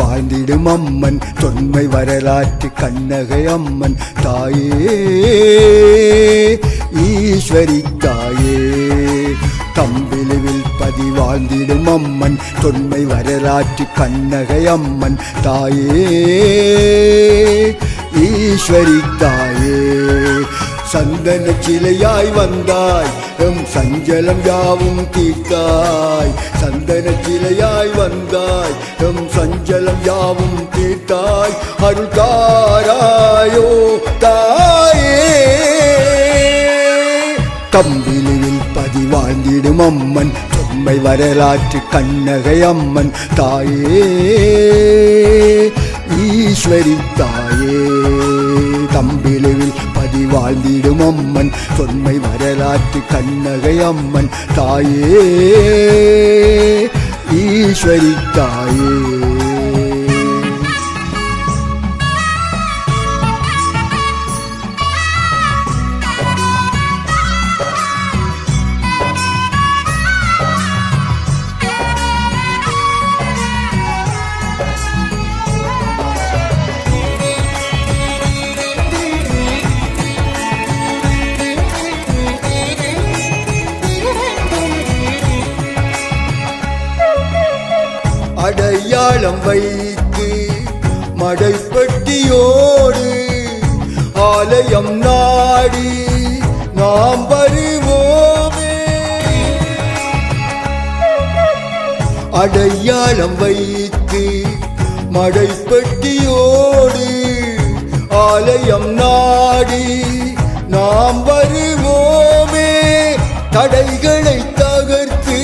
வாழ்ந்திடும் அம்மன். தொன்மை வரலாற்று கண்ணகை அம்மன். தாயே ஈஸ்வரி தாயே. தம்பிலுவில் பதி வாழ்ந்திடும் அம்மன். தொன்மை வரலாற்று கண்ணகை அம்மன். தாயே ஈஸ்வரி தாயே. சந்தன சிலையாய் வந்தாய். எம் சஞ்சலம் யாவும் தீர்த்தாய். சந்தன சிலையாய் வந்தாய். எம் சஞ்சலம் யாவும் தீர்த்தாய். அருள்காராயோ தாயே. கம்பிலில் பதி அம்மன் தொன்மை வரலாற்று கண்ணகை அம்மன் தாயே. ஈஸ்வரி தாயே. தம்பிலில் வாழ்ந்திடும் அம்மன். தொன்மை வரலாற்று கண்ணகை அம்மன். தாயே ஈஸ்வரி தாயே. அடையாளம் வைத்து மடைப்பட்டியோடு ஆலயம் நாடி நாம் வருவோமே. அடையாளம் வைத்து மடைப்பட்டியோடு ஆலயம் நாடி நாம் வருவோமே. தடைகளை தகர்த்து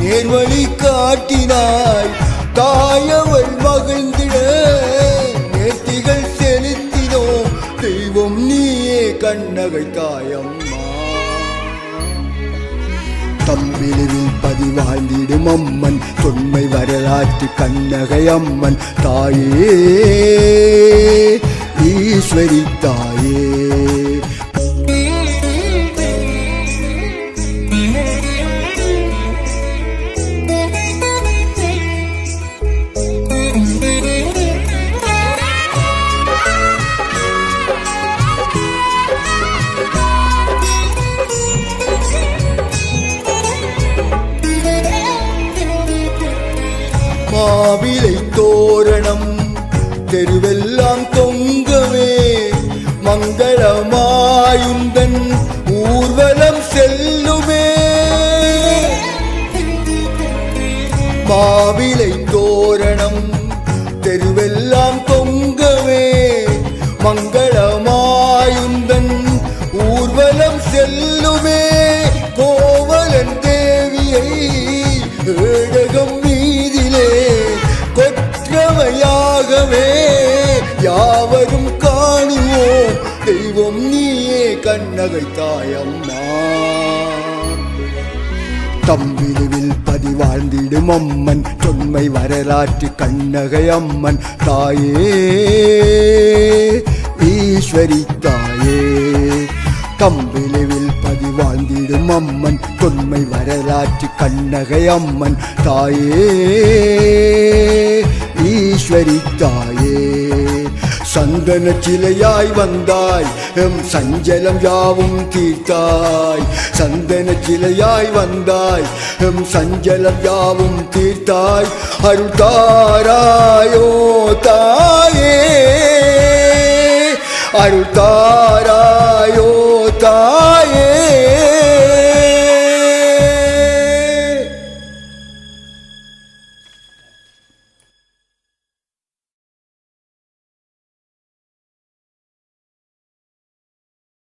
நேர்வழி காட்டினாய் தாயவள் மகிழ்ந்திட நேர்த்திகள் செலுத்தினோம் தெய்வம் நீயே கண்ணகை தாயம்மா. தம்பிலில் பதிவாழ்ந்திடும் அம்மன் தொன்மை வரலாற்று கண்ணகை அம்மன் தாயே ஈஸ்வரி தாய். மாவிலை தோரணம். தெருவெல்லாம் தொங்கவே மங்களமாயுந்தன் ஊர்வலம் செல்லுமே. மாவிலை தோரணம் தெருவெல்லாம் தொங்கவே மங்களமாயுந்தன் ஊர்வலம் செல்லுமே. கோவலன் தேவியை ஏடகம் கொற்றவையாகவே யாவரும் காணுவோம். தெய்வம் நீயே கண்ணகை தாயம்மா தம்பிருவில் பதிவாழ்ந்திடும் அம்மன் தொன்மை வரலாற்று கண்ணகை அம்மன். தாயே ஈஸ்வரி தாயே. கம்பிலுவில் பதிவாழ்ந்திடும் அம்மன் தொன்மை வரலாற்று கண்ணகை அம்மன். தாயே ஈஸ்வரி சந்தன சிலையாய் வந்தாய் எம் சஞ்சலம் யாவும் தீர்த்தாய். சந்தன சிலையாய் வந்தாய் எம் சஞ்சலம் யாவும் தீர்த்தாய். அருள்தாராயோ தாயே. அருள்தாரா